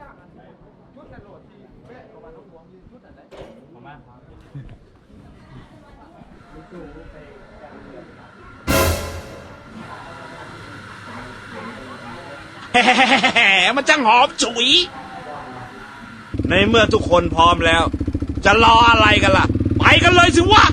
ต่างกันชุดฮ้หมเรีมันจังหอมฉุย ในเมื่อทุกคนพร้อมแล้ว จะรออะไรกันล่ะ ไปกันเลยสิวะ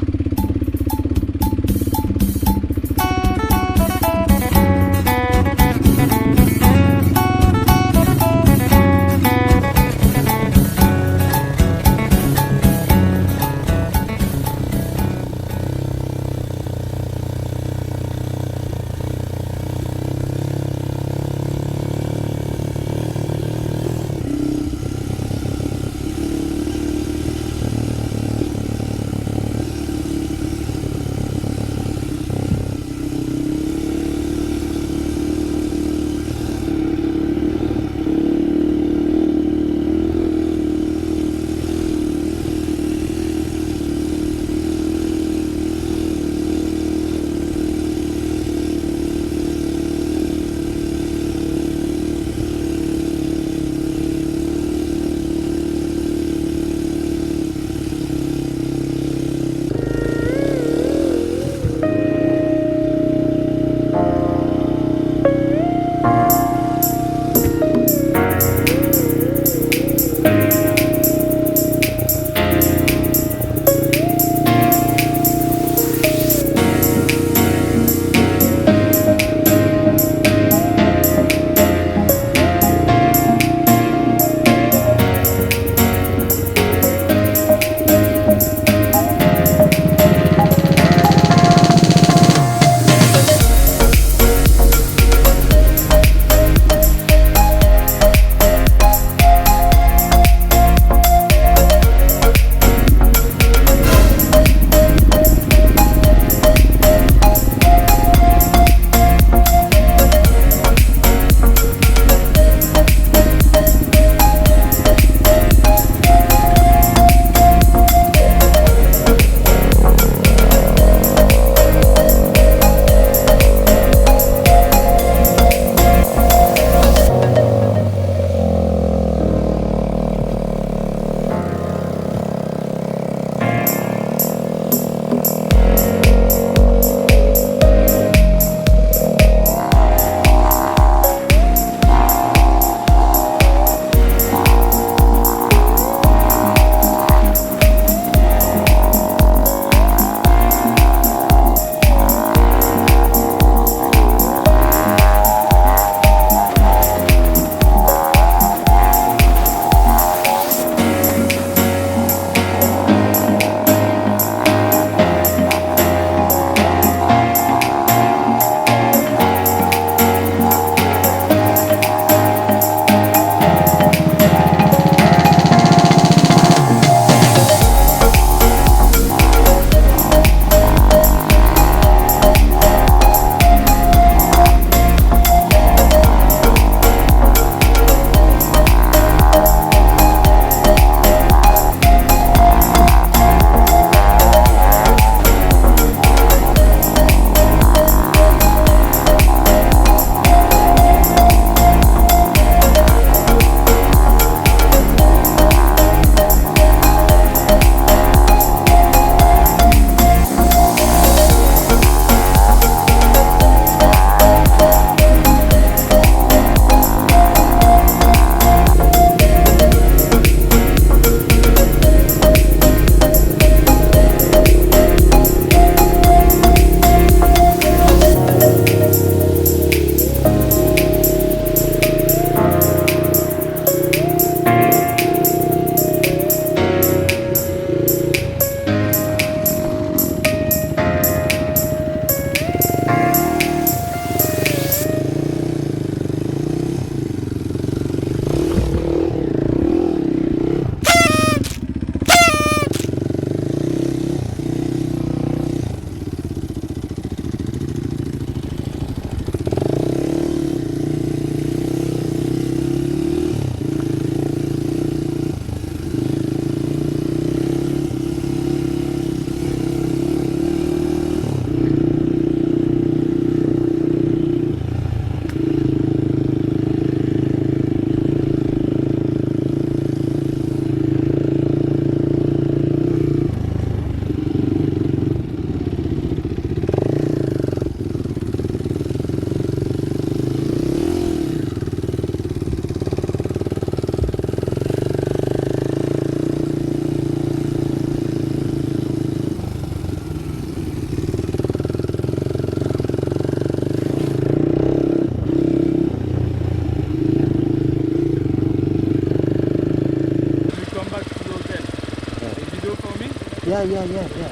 Yeah, yeah, yeah,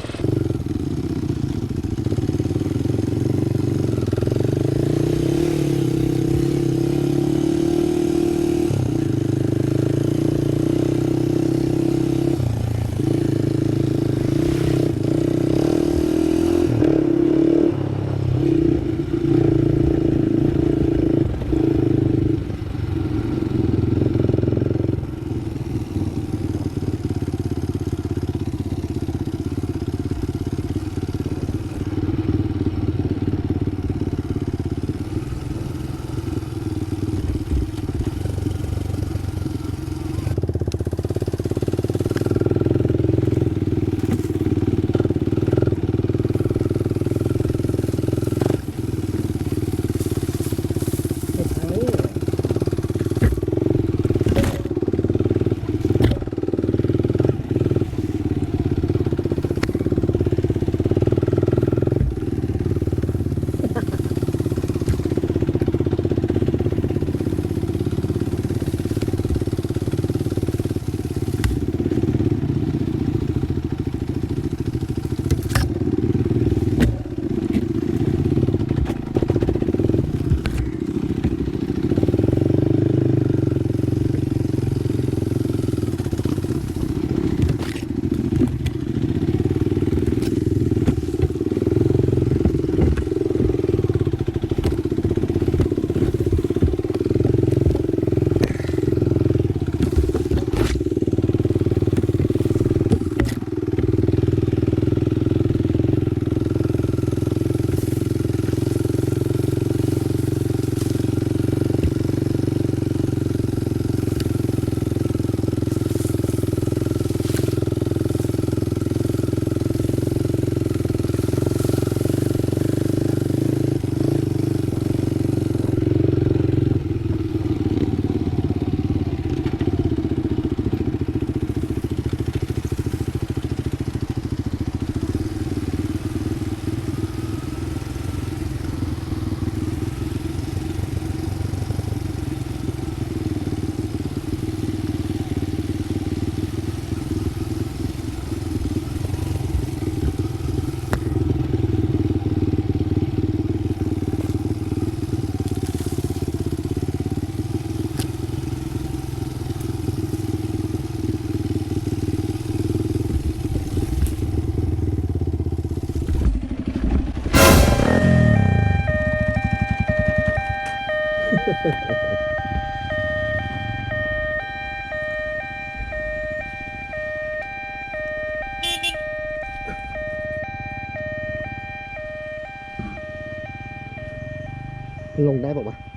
ลงได้บอกว่าวะ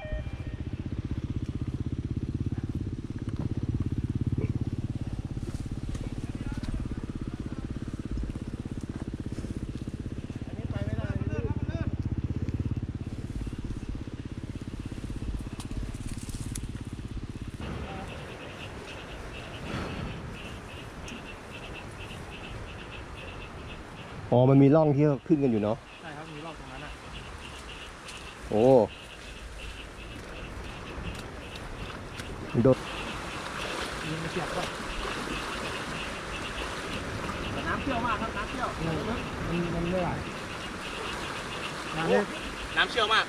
อ๋อ มันมีร่องที่ขึ้นกันอยู่เนาะ ใช่ครับมีรอบตรงนั้นอะ โอ้มันโดน ยิงมาเฉียบก็แต่น้ำ เชี่ยวมากครับน้ำเชี่ยวมันมันไม่ไหลน้ำน้ำเชี่ยวมาก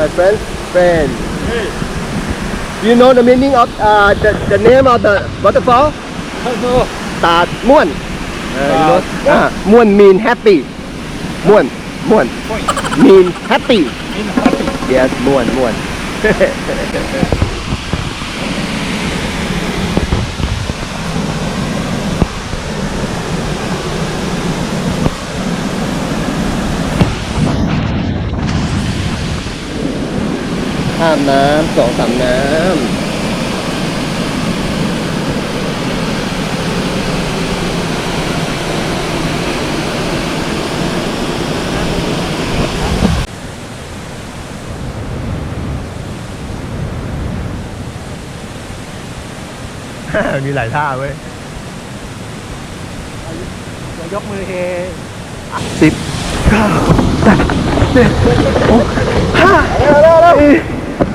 my friend friend you know the meaning of uh, the the name of the waterfall ตาดม่วนเออ you know อ่าม่วน mean happy ม่วนม่วน mean happy yes ม่ว ข้ามน้ำสองสามน้ำมีหลายท่าเว้ยเดี๋ยวยกมือเฮสิบเก้าแปดเจ็ดหกห้า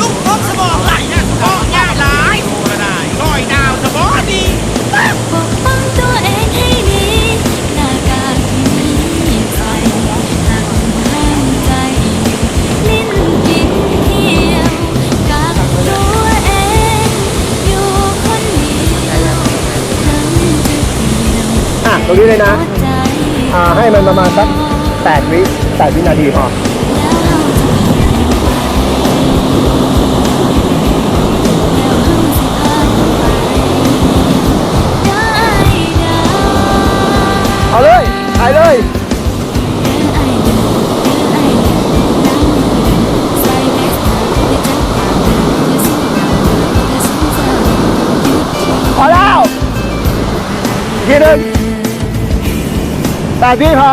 ลูกท้องสมองไหลนะก็ง่ายหลายโอ้ละได้ร้อยดาวสมองดีปกป้องตัวเองให้ดีหน้ากากที่มีใจหักห้ามใจลิ้นกินเที่ยวกักตัวเองอยู่คนเดียวทั้งจะเดียวอะตรงนี้เลยนะ หัวใจ อ่าให้มันประมาณสักแปดวิแปดวินาทีพอ หนึ่งแปดวิพอ